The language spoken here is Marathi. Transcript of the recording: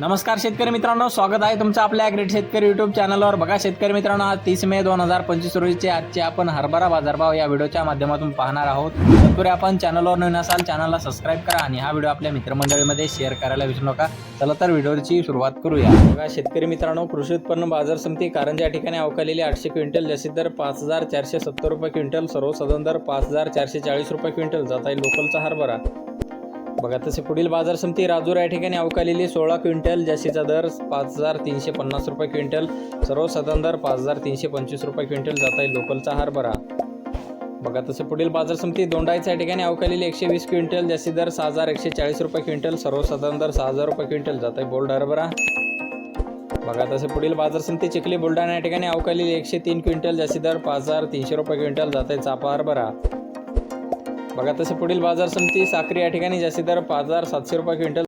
नमस्कार शेतकरी मित्रांनो स्वागत आहे तुमचं आपल्या ग्रेट शेतकरी युट्यूब चॅनलवर बघा शेतकरी मित्रांनो आज तीस मे दोन हजार पंचवीस रोजीचे आजचे आपण हरभरा बाजारभाव या व्हिडिओच्या माध्यमातून पाहणार आहोत. तत्पूर्वी आपण चॅनलवर नवीन असाल चॅनलला सबस्क्राईब करा आणि हा व्हिडिओ आपल्या मित्रमंडळीमध्ये शेअर करायला विसरू नका. चला तर व्हिडिओची सुरुवात करूया. बघा शेतकरी मित्रांनो कृषी उत्पन्न बाजार समिती कारंजा या ठिकाणी अवकालेली आठशे क्विंटल जशी दर पाच हजार चारशे सत्तर रुपये क्विंटल सर्वसाधारण दर पाच हजार चारशे चाळीस रुपये क्विंटल जात आहे लोकलचा हरभरा. बघा तसे पुढील बाजार समिती राजूर या ठिकाणी अवकालेली सोळा क्विंटल जास्तीचा दर पाच हजार तीनशे पन्नास रुपये क्विंटल सर्वसाधारण दर पाच हजार तीनशे पंचवीस रुपये क्विंटल जात आहे लोकलचा हरभरा बघा तसे पुढील बाजार समिती दोंडाईच्या ठिकाणी अवकालेली एकशे वीस क्विंटल जास्ती दर सहा हजार एकशे चाळीस रुपये क्विंटल सर्वसाधारण दर सहा हजार रुपये क्विंटल जात आहे बोल्ड हरभरा बघा तसे पुढील बाजार समिती चिखली बुलढाणा या ठिकाणी अवकालेली एकशे तीन क्विंटल जास्ती दर पाच हजार तीनशे रुपये क्विंटल जात आहे चापा हरभरा बघा तसे पुढील बाजार समिती साखरी या ठिकाणी जास्ती दर पाच हजार सातशे रुपये क्विंटल